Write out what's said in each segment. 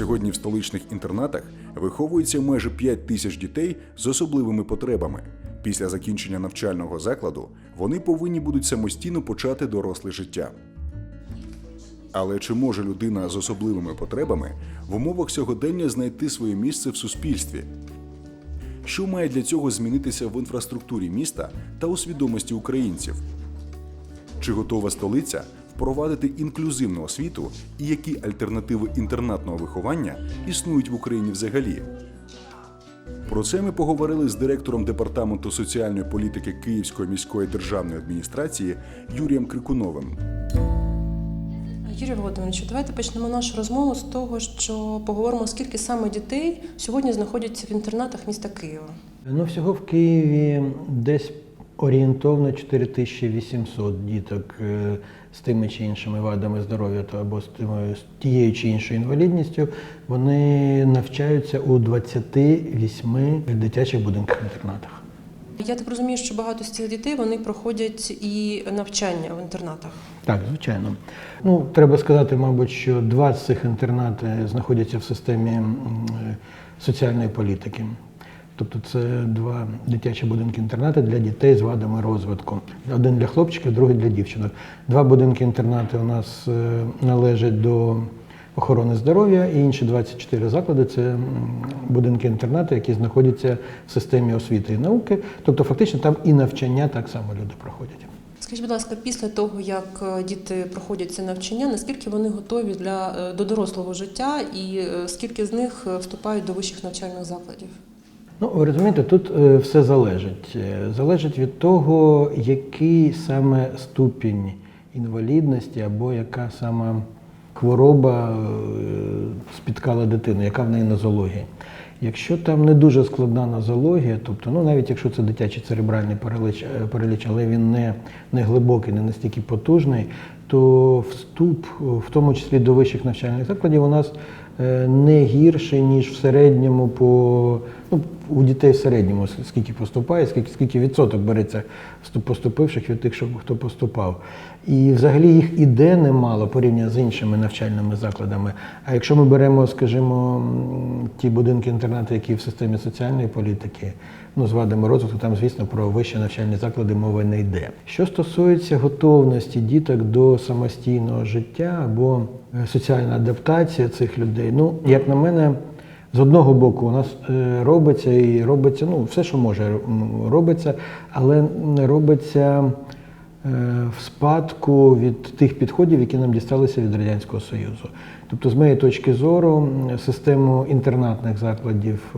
сьогодні в столичних інтернатах виховується майже 5 тисяч дітей з особливими потребами. Після закінчення навчального закладу вони повинні будуть самостійно почати доросле життя. Але чи може людина з особливими потребами в умовах сьогодення знайти своє місце в суспільстві? Що має для цього змінитися в інфраструктурі міста та у свідомості українців? Чи готова столиця впровадити інклюзивну освіту і які альтернативи інтернатного виховання існують в Україні взагалі? Про це ми поговорили з директором департаменту соціальної політики Київської міської державної адміністрації Юрієм Крикуновим. Юрій Володимирович, давайте почнемо нашу розмову з того, що поговоримо, скільки саме дітей сьогодні знаходяться в інтернатах міста Києва. Ну, всього в Києві десь орієнтовно 4800 діток е, з тими чи іншими вадами здоров'я або з, тими, з тією чи іншою інвалідністю. Вони навчаються у 28 дитячих будинках-інтернатах. Я так розумію, що багато з цих дітей вони проходять і навчання в інтернатах. Так, звичайно. Ну, треба сказати, мабуть, що два з цих інтернатів знаходяться в системі е, соціальної політики. Тобто це два дитячі будинки-інтернати для дітей з вадами розвитку. Один для хлопчиків, другий для дівчинок. Два будинки-інтернати у нас е, належать до охорони здоров'я, і інші 24 заклади це будинки-інтернати, які знаходяться в системі освіти і науки. Тобто, фактично, там і навчання так само люди проходять. Скажіть, будь ласка, після того, як е, діти проходять це навчання, наскільки вони готові для, е, до дорослого життя і скільки з них вступають до вищих навчальних закладів? Ну, ви розумієте, тут е, все залежить. Е, Залежить від того, який саме ступінь інвалідності або яка саме хвороба е, спіткала дитину, яка в неї нозологія. Якщо там не дуже складна нозологія, тобто, ну навіть якщо це дитячий церебральний параліч, е, параліч але він не, не глибокий, не настільки потужний, то вступ, в тому числі до вищих навчальних закладів, у нас не гірший, ніж в середньому по ну, у дітей в середньому, скільки поступає, скільки, скільки відсоток береться поступивших від тих, що хто поступав. І взагалі їх іде немало порівняно з іншими навчальними закладами. А якщо ми беремо, скажімо, ті будинки-інтернати, які в системі соціальної політики, ну, з вадами розвитку, там, звісно, про вищі навчальні заклади мови не йде. Що стосується готовності діток до самостійного життя або е, соціальна адаптація цих людей, ну, як на мене, з одного боку, у нас е, робиться і робиться, ну, все, що може, робиться, але не робиться е, в спадку від тих підходів, які нам дісталися від Радянського Союзу. Тобто, з моєї точки зору, систему інтернатних закладів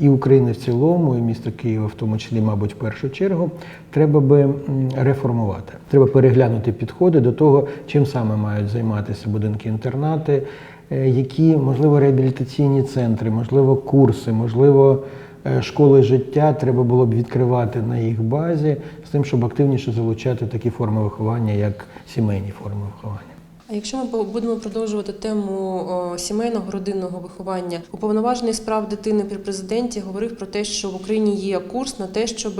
і України в цілому, і міста Києва, в тому числі, мабуть, в першу чергу, треба би реформувати. Треба переглянути підходи до того, чим саме мають займатися будинки-інтернати, е, які, можливо, реабілітаційні центри, можливо, курси, можливо, е, школи життя треба було б відкривати на їх базі з тим, щоб активніше залучати такі форми виховання, як сімейні форми виховання. А якщо ми будемо продовжувати тему сімейного родинного виховання, уповноважений з прав дитини при президенті говорив про те, що в Україні є курс на те, щоб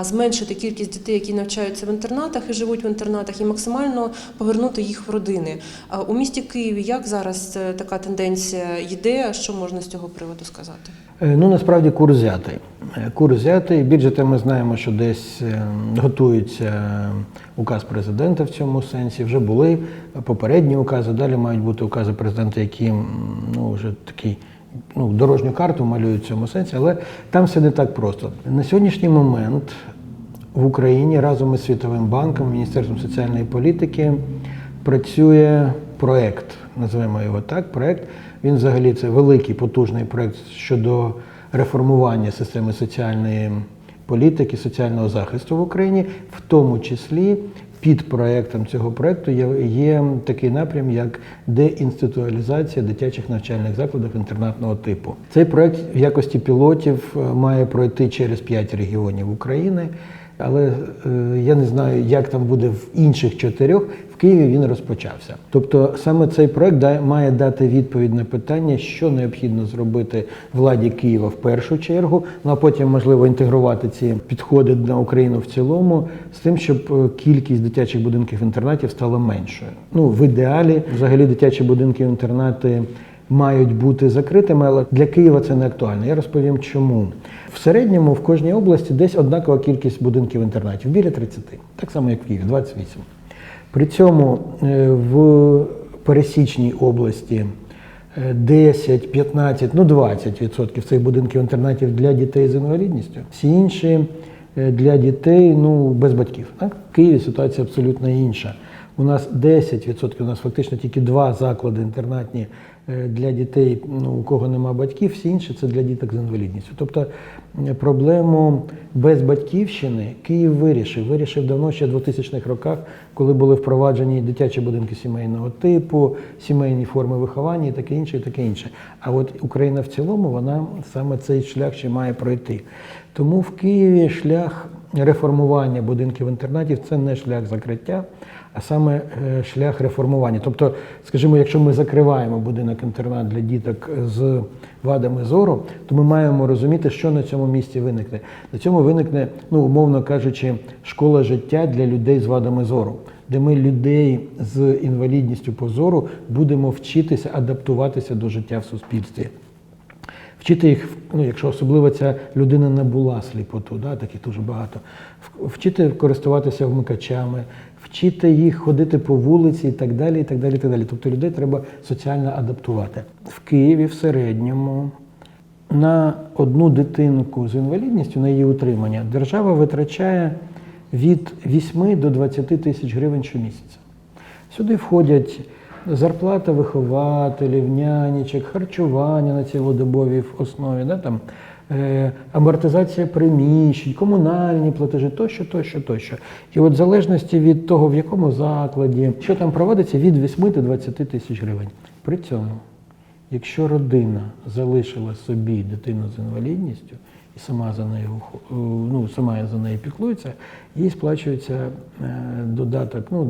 зменшити кількість дітей, які навчаються в інтернатах і живуть в інтернатах, і максимально повернути їх в родини. У місті Києві як зараз е, така тенденція йде? Що можна з цього приводу сказати? Е, Ну, насправді курс взятий. Е, Курс взятий. Більше ми знаємо, що десь е, готується указ президента в цьому сенсі. Вже були попередні укази, далі мають бути укази президента, які ну, вже такі ну, дорожню карту малюють в цьому сенсі, але там все не так просто. На сьогоднішній момент в Україні разом із Світовим банком, Міністерством соціальної політики працює проект, називаємо його так. Проект він взагалі це великий потужний проект щодо реформування системи соціальної політики, соціального захисту в Україні, в тому числі. Під проектом цього проекту є, такий напрям, як деінституалізація дитячих навчальних закладів інтернатного типу. Цей проект в якості пілотів е, має пройти через п'ять регіонів України, але е, я не знаю, як там буде в інших чотирьох. В Києві він розпочався. Тобто саме цей проект має дати відповідь на питання, що необхідно зробити владі Києва в першу чергу, ну а потім можливо інтегрувати ці підходи на Україну в цілому, з тим, щоб е, кількість дитячих будинків інтернатів стала меншою. Ну в ідеалі, взагалі, дитячі будинки інтернати мають бути закритими, але для Києва це не актуально. Я розповім чому. В середньому в кожній області десь однакова кількість будинків інтернатів, біля 30, так само як в Києві, 28. При цьому е, в пересічній області е, 10, 15, ну 20% цих будинків інтернатів для дітей з інвалідністю. Всі інші е, для дітей ну, без батьків. Так? В Києві ситуація абсолютно інша. У нас 10%, у нас фактично тільки два заклади інтернатні е, для дітей, ну, у кого нема батьків, всі інші це для діток з інвалідністю. Тобто е, проблему без батьківщини Київ вирішив. Вирішив давно ще в 2000-х роках, коли були впроваджені дитячі будинки сімейного типу, сімейні форми виховання і таке інше, і таке інше. А от Україна в цілому, вона саме цей шлях ще має пройти. Тому в Києві шлях реформування будинків інтернатів це не шлях закриття, а саме е, шлях реформування. Тобто, скажімо, якщо ми закриваємо будинок інтернат для діток з вадами зору, то ми маємо розуміти, що на цьому місці виникне. На цьому виникне, ну умовно кажучи, школа життя для людей з вадами зору, де ми людей з інвалідністю по зору будемо вчитися адаптуватися до життя в суспільстві. Вчити їх, ну, якщо особливо ця людина набула сліпоту, да, таких дуже багато, вчити користуватися вмикачами, вчити їх ходити по вулиці і так далі. і так далі, і так далі. Тобто людей треба соціально адаптувати. В Києві в середньому на одну дитинку з інвалідністю, на її утримання, держава витрачає від 8 до 20 тисяч гривень щомісяця. Сюди входять зарплата вихователів, нянечок, харчування на цілодобовій основі, да, там, е, амортизація приміщень, комунальні платежі, тощо, тощо, тощо. І от в залежності від того, в якому закладі, що там проводиться, від 8 до 20 тисяч гривень. При цьому, якщо родина залишила собі дитину з інвалідністю сама за нею е, ну, сама за нею піклується, їй сплачується е, додаток, ну,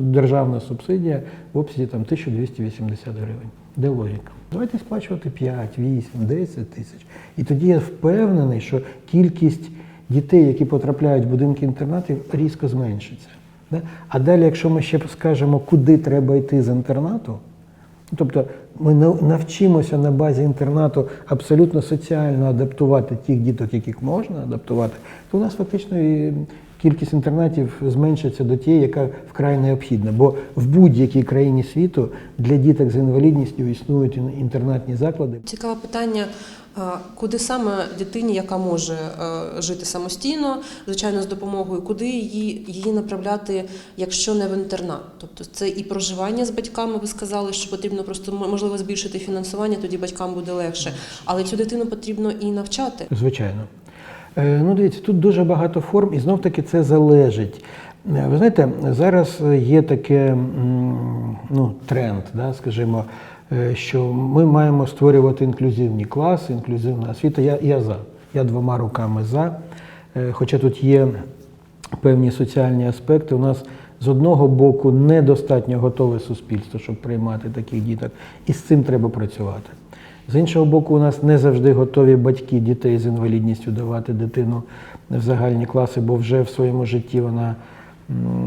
державна субсидія в обсязі там 1280 гривень. Де логіка? Давайте сплачувати 5, 8, 10 тисяч. І тоді я впевнений, що кількість дітей, які потрапляють в будинки інтернатів, різко зменшиться. А далі, якщо ми ще скажемо, куди треба йти з інтернату, Тобто ми нав- навчимося на базі інтернату абсолютно соціально адаптувати тих діток, яких можна адаптувати, то у нас фактично і кількість інтернатів зменшиться до тієї, яка вкрай необхідна. Бо в будь-якій країні світу для діток з інвалідністю існують інтернатні заклади. Цікаве питання, куди саме дитині, яка може е, жити самостійно, звичайно, з допомогою, куди її, її направляти, якщо не в інтернат? Тобто це і проживання з батьками, ви сказали, що потрібно просто можливо збільшити фінансування, тоді батькам буде легше. Але цю дитину потрібно і навчати. Звичайно. Е, Ну, дивіться, тут дуже багато форм, і знов таки це залежить. Е, Ви знаєте, зараз є таке ну, тренд, да, скажімо, е, що ми маємо створювати інклюзивні класи, інклюзивна освіта. Я, я за. Я двома руками за. Е, Хоча тут є певні соціальні аспекти. У нас з одного боку недостатньо готове суспільство, щоб приймати таких діток, і з цим треба працювати. З іншого боку, у нас не завжди готові батьки дітей з інвалідністю давати дитину в загальні класи, бо вже в своєму житті вона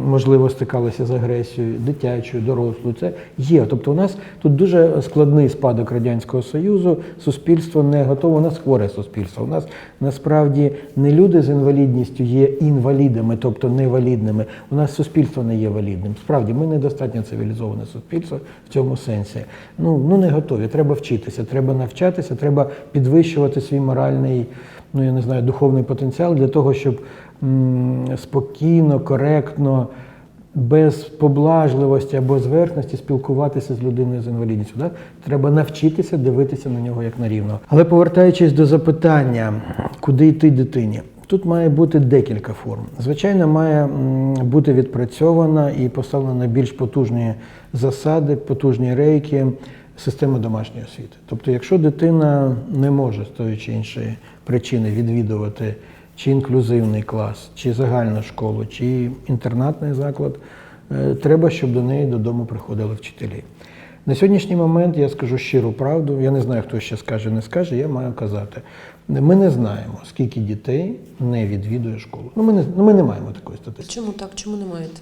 можливо стикалася з агресією дитячою, дорослою. Це є. Тобто, у нас тут дуже складний спадок радянського союзу. Суспільство не готове. У нас хворе суспільство. У нас насправді не люди з інвалідністю є інвалідами, тобто невалідними. У нас суспільство не є валідним. Справді, ми недостатньо цивілізоване суспільство в цьому сенсі. Ну, ну не готові. Треба вчитися, треба навчатися, треба підвищувати свій моральний, ну я не знаю, духовний потенціал для того, щоб спокійно, коректно. Без поблажливості або зверхності спілкуватися з людиною з інвалідністю. Да? Треба навчитися дивитися на нього як на рівного. Але повертаючись до запитання, куди йти дитині, тут має бути декілька форм. Звичайно, має бути відпрацьована і поставлена більш потужні засади, потужні рейки система домашньої освіти. Тобто, якщо дитина не може з тої чи іншої причини відвідувати чи інклюзивний клас, чи загальну школу, чи інтернатний заклад, е, треба, щоб до неї додому приходили вчителі. На сьогоднішній момент я скажу щиру правду. Я не знаю, хто ще скаже, не скаже. Я маю казати. Ми не знаємо, скільки дітей не відвідує школу. Ну, ми не, ну, ми не маємо такої статистики. Чому так? Чому не маєте?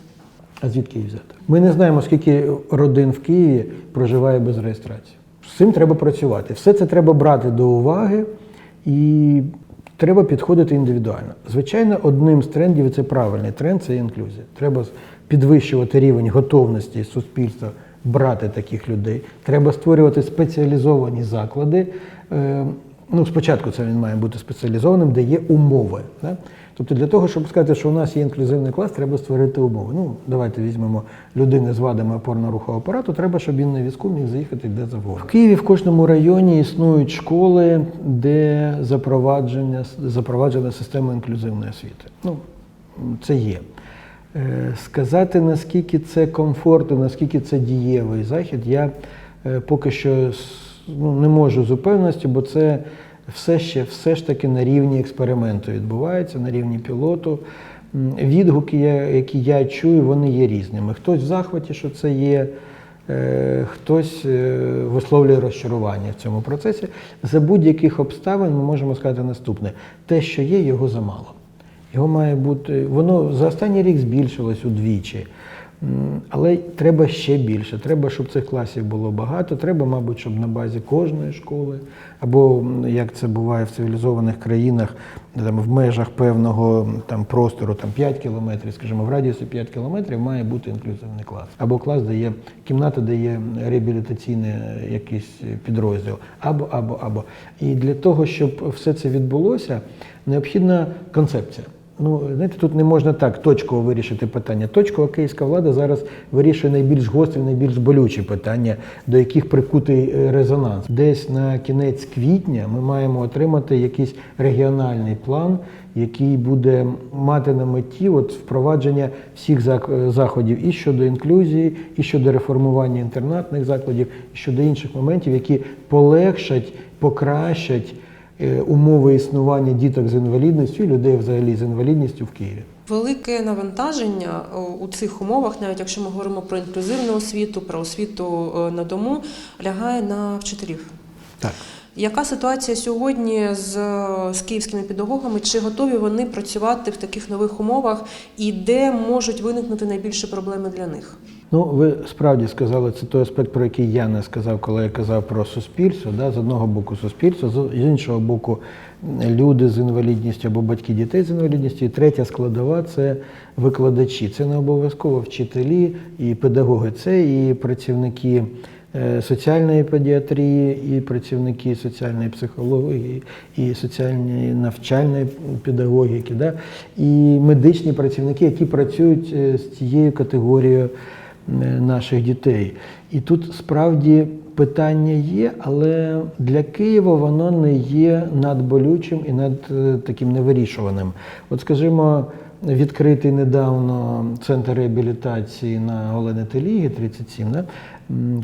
А звідки її взяти? Ми не знаємо, скільки родин в Києві проживає без реєстрації. З цим треба працювати. Все це треба брати до уваги і треба підходити індивідуально. Звичайно, одним з трендів, і це правильний тренд, це інклюзія. Треба підвищувати рівень готовності суспільства брати таких людей. Треба створювати спеціалізовані заклади. Е, Ну, спочатку це він має бути спеціалізованим, де є умови. Да? Тобто для того, щоб сказати, що у нас є інклюзивний клас, треба створити умови. Ну, давайте візьмемо людини з вадами опорно-рухового апарату, треба, щоб він на візку міг заїхати де завгодно. В Києві в кожному районі існують школи, де запровадження, запроваджена система інклюзивної освіти. Ну, це є. Е, Сказати, наскільки це комфортно, наскільки це дієвий захід, я е, поки що ну, не можу з упевненістю, бо це все ще все ж таки на рівні експерименту відбувається, на рівні пілоту. Відгуки, які я чую, вони є різними. Хтось в захваті, що це є, е, хтось е, висловлює розчарування в цьому процесі. За будь-яких обставин ми можемо сказати наступне: те, що є, його замало. Його має бути, воно за останній рік збільшилось удвічі. Але треба ще більше. Треба, щоб цих класів було багато. Треба, мабуть, щоб на базі кожної школи, або як це буває в цивілізованих країнах, там, в межах певного там, простору, там 5 кілометрів, скажімо, в радіусі 5 кілометрів має бути інклюзивний клас. Або клас, де є кімната, де є реабілітаційний е, якийсь підрозділ, або, або, або. І для того, щоб все це відбулося, необхідна концепція. Ну, знаєте, тут не можна так точково вирішити питання. Точково київська влада зараз вирішує найбільш гострі, найбільш болючі питання, до яких прикутий е, резонанс. Десь на кінець квітня ми маємо отримати якийсь регіональний план, який буде мати на меті от впровадження всіх е, заходів і щодо інклюзії, і щодо реформування інтернатних закладів, і щодо інших моментів, які полегшать, покращать умови існування діток з інвалідністю і людей взагалі з інвалідністю в Києві. Велике навантаження у цих умовах, навіть якщо ми говоримо про інклюзивну освіту, про освіту е, на дому, лягає на вчителів. Так. Яка ситуація сьогодні з, з київськими педагогами? Чи готові вони працювати в таких нових умовах, і де можуть виникнути найбільші проблеми для них? Ну, ви справді сказали, це той аспект, про який я не сказав, коли я казав про суспільство. Да? З одного боку суспільство, з іншого боку, люди з інвалідністю або батьки дітей з інвалідністю. І третя складова це викладачі. Це не обов'язково вчителі і педагоги, це і працівники. е, Соціальної педіатрії, і працівники соціальної психології, і соціальної навчальної педагогіки, да? і медичні працівники, які працюють е, з цією категорією наших дітей. І тут справді питання є, але для Києва воно не є надболючим і над е, таким невирішуваним. От, скажімо, відкритий недавно центр реабілітації на Олени Теліги 37, да?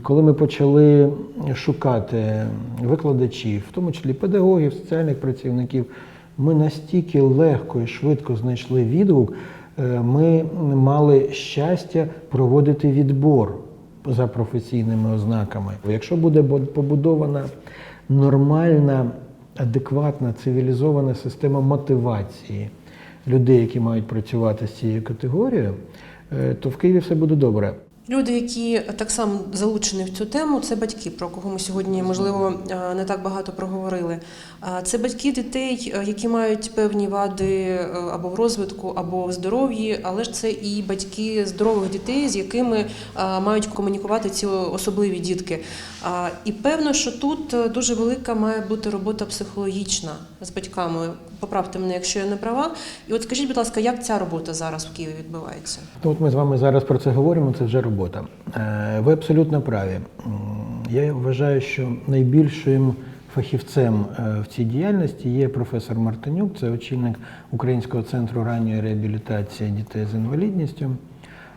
Коли ми почали шукати викладачів, в тому числі педагогів, соціальних працівників, ми настільки легко і швидко знайшли відгук, е, ми мали щастя проводити відбор за професійними ознаками. Якщо буде побудована нормальна, адекватна, цивілізована система мотивації людей, які мають працювати з цією категорією, е, то в Києві все буде добре. Люди, які так само залучені в цю тему, це батьки, про кого ми сьогодні, можливо, е, не так багато проговорили. А Це батьки дітей, е, які мають певні вади е, або в розвитку, або в здоров'ї, але ж це і батьки здорових дітей, з якими е, мають комунікувати ці особливі дітки. І певно, що тут е, дуже велика має бути робота психологічна з батьками. Поправте мене, якщо я не права. І от скажіть, будь ласка, як ця робота зараз в Києві відбувається? Ну, От ми з вами зараз про це говоримо, це вже робота. Е, Ви абсолютно праві. Я вважаю, що найбільшим фахівцем е, в цій діяльності є професор Мартинюк, це очільник Українського центру ранньої реабілітації дітей з інвалідністю.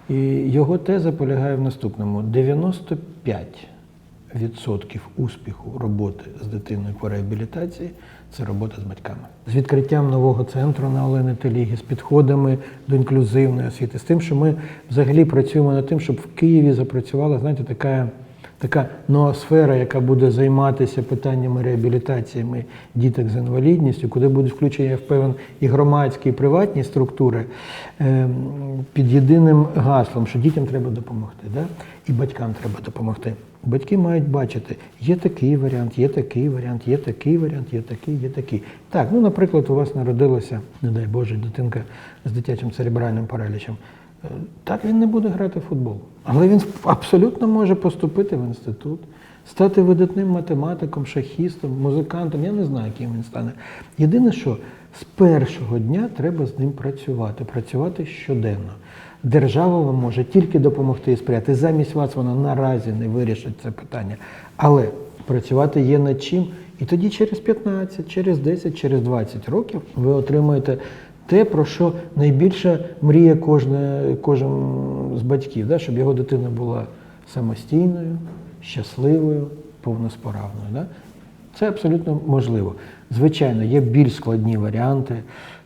І його теза полягає в наступному: 95 відсотків успіху роботи з дитиною по реабілітації це робота з батьками. З відкриттям нового центру на Олени Теліги, з підходами до інклюзивної освіти, з тим, що ми взагалі працюємо над тим, щоб в Києві запрацювала, знаєте, така така ноосфера, яка буде займатися питаннями реабілітаціями діток з інвалідністю, куди будуть включені, я впевнений, і громадські, і приватні структури е, під єдиним гаслом, що дітям треба допомогти, да? і батькам треба допомогти. Батьки мають бачити, є такий варіант, є такий варіант, є такий варіант, є такий, є такий. Так, ну, наприклад, у вас народилася, не дай Боже, дитинка з дитячим церебральним паралічем. Так він не буде грати в футбол. Але він абсолютно може поступити в інститут, стати видатним математиком, шахістом, музикантом. Я не знаю, ким він стане. Єдине, що з першого дня треба з ним працювати, працювати щоденно. Держава вам може тільки допомогти і сприяти. Замість вас вона наразі не вирішить це питання. Але працювати є над чим. І тоді через 15, через 10, через 20 років ви отримаєте те, про що найбільше мріє кожне, кожен з батьків, да? щоб його дитина була самостійною, щасливою, повносправною. Да? Це абсолютно можливо. Звичайно, є більш складні варіанти,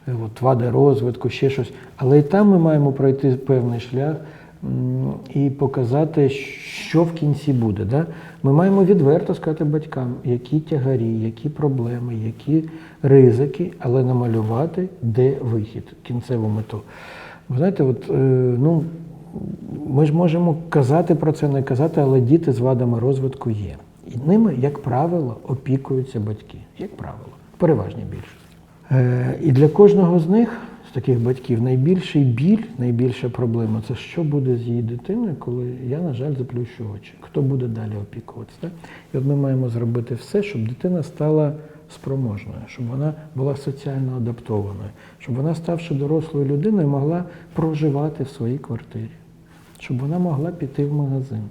е, от, вади розвитку, ще щось. Але і там ми маємо пройти певний шлях і показати, що в кінці буде. Да? Ми маємо відверто сказати батькам, які тягарі, які проблеми, які ризики, але намалювати, де вихід, кінцеву мету. Ви знаєте, от, е, ну, ми ж можемо казати про це, не казати, але діти з вадами розвитку є. І ними, як правило, опікуються батьки. Як правило, в переважній більшості. Е, і для кожного з них, таких батьків, найбільший біль, найбільша проблема це що буде з її дитиною, коли я, на жаль, заплющу очі. Хто буде далі опікуватися? Так? І от ми маємо зробити все, щоб дитина стала спроможною, щоб вона була соціально адаптованою, щоб вона, ставши дорослою людиною, могла проживати в своїй квартирі, щоб вона могла піти в магазин.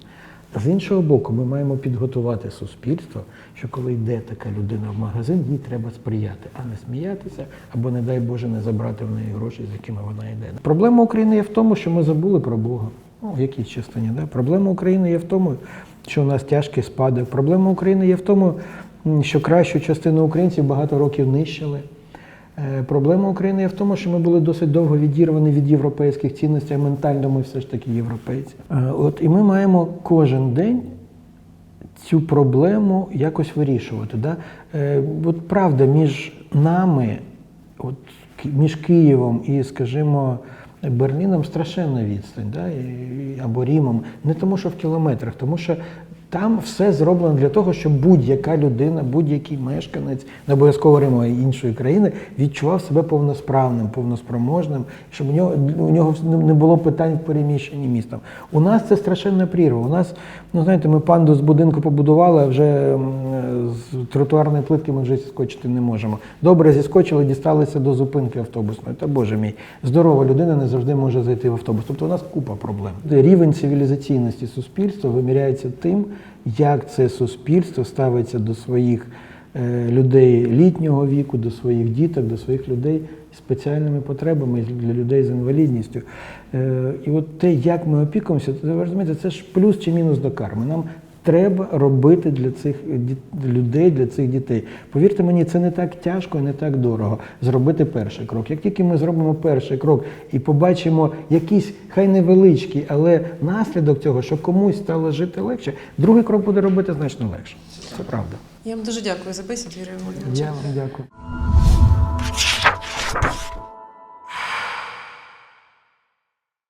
З іншого боку, ми маємо підготувати суспільство, що коли йде така людина в магазин, їй треба сприяти, а не сміятися, або, не дай Боже, не забрати в неї гроші, з якими вона йде. Проблема України є в тому, що ми забули про Бога. Ну, в якійсь частині. Да? Проблема України є в тому, що у нас тяжкий спадок. Проблема України є в тому, що кращу частину українців багато років нищили. Е, Проблема України є в тому, що ми були досить довго відірвані від європейських цінностей, а ментально ми все ж таки європейці. Е, От і ми маємо кожен день цю проблему якось вирішувати. Да? Е, От правда, між нами, от, між Києвом і, скажімо, Берліном страшенна відстань, да? або Рімом. Не тому, що в кілометрах, тому що там все зроблено для того, щоб будь-яка людина, будь-який мешканець, не обов'язково Риму, іншої країни, відчував себе повносправним, повноспроможним, щоб у нього, у нього не було питань в переміщенні містом. У нас це страшенна прірва. У нас, ну знаєте, ми панду з будинку побудували, а вже з тротуарної плитки ми вже зіскочити не можемо. Добре, зіскочили, дісталися до зупинки автобусної. Та боже мій, здорова людина не завжди може зайти в автобус. Тобто у нас купа проблем. Рівень цивілізаційності суспільства виміряється тим, як це суспільство ставиться до своїх е, людей літнього віку, до своїх діток, до своїх людей з спеціальними потребами для людей з інвалідністю. Е, І от те, як ми опікуємося, це розумієте, це ж плюс чи мінус до карми. Нам треба робити для цих людей, для цих дітей. Повірте мені, це не так тяжко і не так дорого зробити перший крок. Як тільки ми зробимо перший крок і побачимо якийсь хай невеличкий, але наслідок цього, що комусь стало жити легше, другий крок буде робити значно легше. Це правда. Я вам дуже дякую за бесіду, Юрій Володимирович. Я вам дякую.